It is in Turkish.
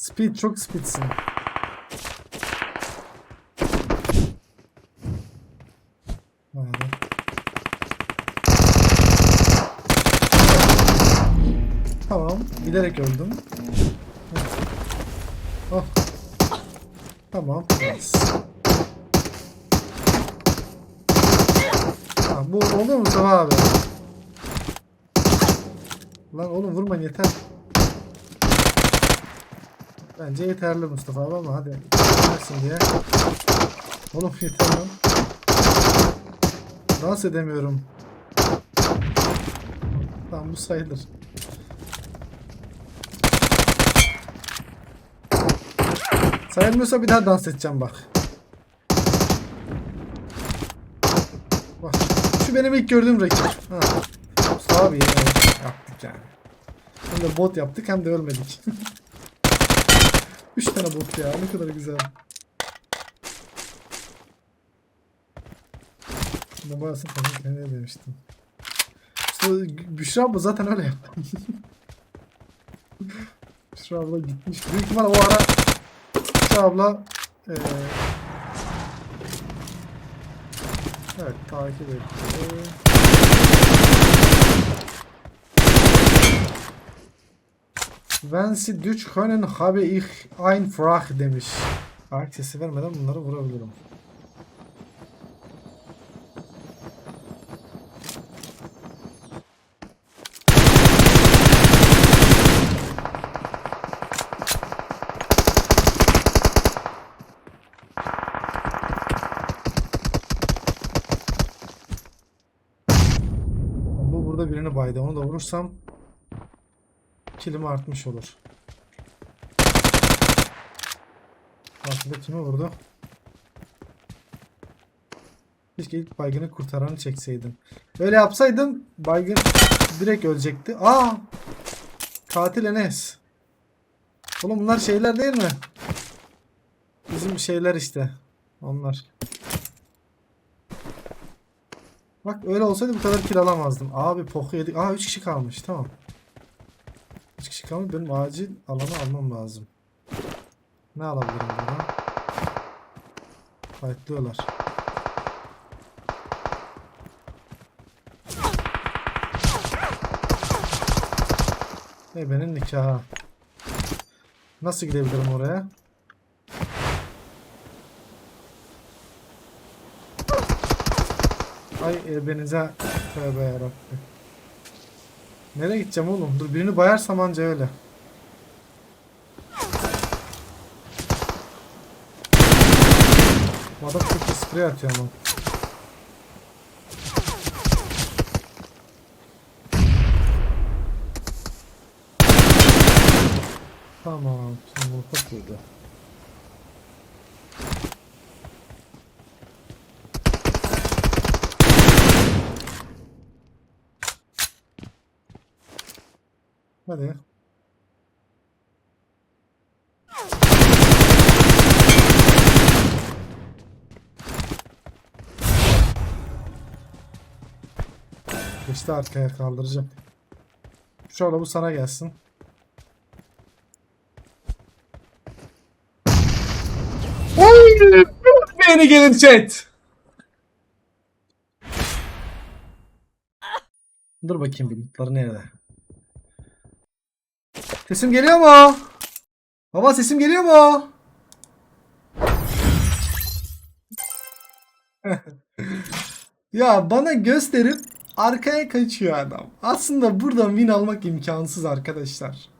Speed çok speedsin. Tamam. Bilerek öldüm. Oh. Tamam. Ha, bu oluyor mu Mustafa abi? Lan oğlum vurmayın yeter. Bence yeterli Mustafa abi ama hadi. Versin diye. Oğlum yeter lan. Dans edemiyorum. Tamam bu sayılır. Sayılmıyorsa bir daha dans edeceğim bak. Bak. Şu benim ilk gördüğüm rakip. Ha. Abi yaptık yani. Hem de bot yaptık hem de ölmedik. 3 tane bot ya ne kadar güzel. Numarasını falan ne demiştim. İşte Büşra abla zaten öyle yaptı. Büşra abla gitmiş. Büyük ihtimal o ara Büşra abla eee Evet takip etti. Wenn sie durch können, habe ich ein Frage demiş. Ayak sesi vermeden bunları vurabilirim. Bu burada birini baydı. Onu da vurursam kilim artmış olur. Arkada kimi vurdu? Keşke ilk baygını kurtaranı çekseydim. Öyle yapsaydım baygın direkt ölecekti. Aa! Katil Enes. Oğlum bunlar şeyler değil mi? Bizim şeyler işte. Onlar. Bak öyle olsaydı bu kadar kill alamazdım. Abi poku yedik. Aa 3 kişi kalmış. Tamam. 3 kişi kalmış. Benim acil alanı almam lazım. Ne alabilirim buradan? Fightlıyorlar. Ebenin nikahı. Nasıl gidebilirim oraya? Ay ebenize tövbe yarabbim. Nereye gideceğim oğlum? Dur birini bayarsam anca öyle. Bu Adam çok iyi sprey atıyor ama. Tamam. Şimdi bunu kapıyordu. Hadi. İşte arkaya kaldıracağım. Şöyle bu sana gelsin. Oy! Beni gelin chat. Dur bakayım bulutları nerede? Sesim geliyor mu? Baba sesim geliyor mu? ya bana gösterip arkaya kaçıyor adam. Aslında buradan win almak imkansız arkadaşlar.